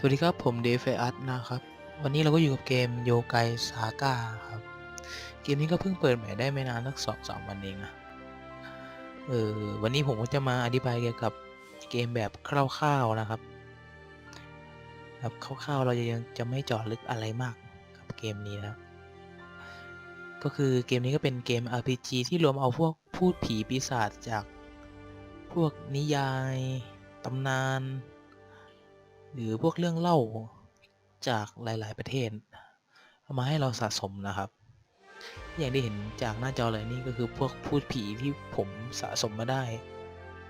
สวัสดีครับ ผมเดฟเอัสนะครับ วันนี้เราก็อยู่กับเกมโยไกซาก้าครับ เกมนี้ก็เพิ่งเปิดใหม่ได้ไม่นานสักสองสามวันเองนะเออวันนี้ผมก็จะมาอธิบายเกี่ยวกับเกมแบบคร่าวๆนะครับแบบคร่าวๆเราจะยังจะไม่เจาะลึกอะไรมากกับเกมนี้นะก็คือเกมนี้ก็เป็นเกม RPG ที่รวมเอาพวกพูดผีปีศาจจากพวกนิยายตำนาน หรือพวกเรื่องเล่าจากหลาย ๆ ประเทศ เอามาให้เราสะสมนะครับ อย่างที่เห็นจากหน้าจอเลยนี่ก็คือพวกพูดผีที่ผมสะสมมาได้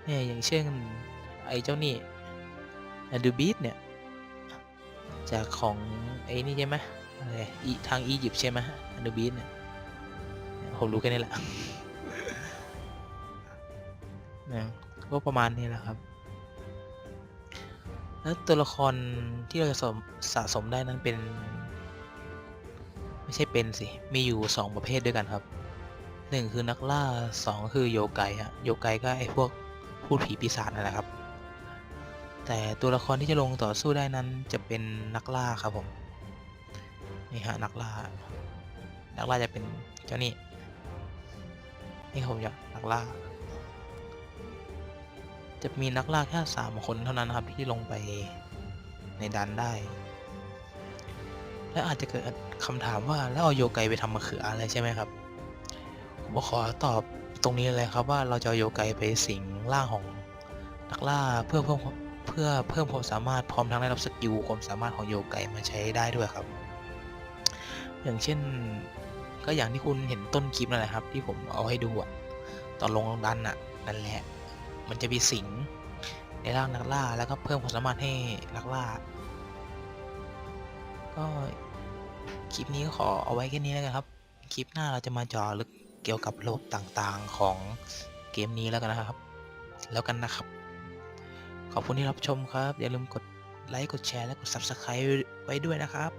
เนี่ยอย่างเช่นไอ้เจ้านี่ดูบีทเนี่ย จากของไอ้นี่ใช่ไหมอะไรทางอียิปต์ใช่ไหมดูบีทเนี่ยผมรู้แค่นี้แหละนะก็ประมาณนี้แหละครับ แล้วตัวละครที่เราจะสะสมสะสมได้นั้นเป็น ไม่ใช่เป็นสิ มีอยู่ 2 ประเภทด้วยกันครับ 1 คือนักล่า 2 คือโยไกฮะโยไกก็ไอพวกพูดผีปีศาจนั่นแหละครับ แต่ตัวละครที่จะลงต่อสู้ได้นั้นจะเป็นนักล่าครับผมนี่ฮะนักล่า นักล่าจะเป็นเจ้านี่นี่ผมอยนักล่า จะมีนักล่าแค่สามคนเท่านั้นครับที่ลงไปในดันได้ และอาจจะเกิดคำถามว่าแล้วเอาโยไกไปทำมะเขืออะไรใช่ไหมครับผมขอตอบตรงนี้เลยครับว่าเราจะโยไกไปสิงร่างของนักล่าเพื่อเพิ่มเพื่อเพิ่มความสามารถพร้อมทั้งได้รับสกิลความสามารถของโยไกมาใช้ได้ด้วยครับ อย่างเช่นก็อย่างที่คุณเห็นต้นคลิปนั่นแหละครับ ที่ผมเอาให้ดูอะตอนลงดันอะนั่นแหละ มันจะมีสิงในร่างนักล่าแล้วก็เพิ่มความสามารถให้นักล่า ก็คลิปนี้ก็ขอเอาไว้แค่นี้แล้วกันครับ คลิปหน้าเราจะมาจาะลึกเกี่ยวกับระบบต่างๆของเกมนี้แล้วกันนะครับ แล้วกันนะครับ ขอบคุณที่รับชมครับ อย่าลืมกดไลค์ กดแชร์ และกด Subscribe ไว้ด้วยนะครับ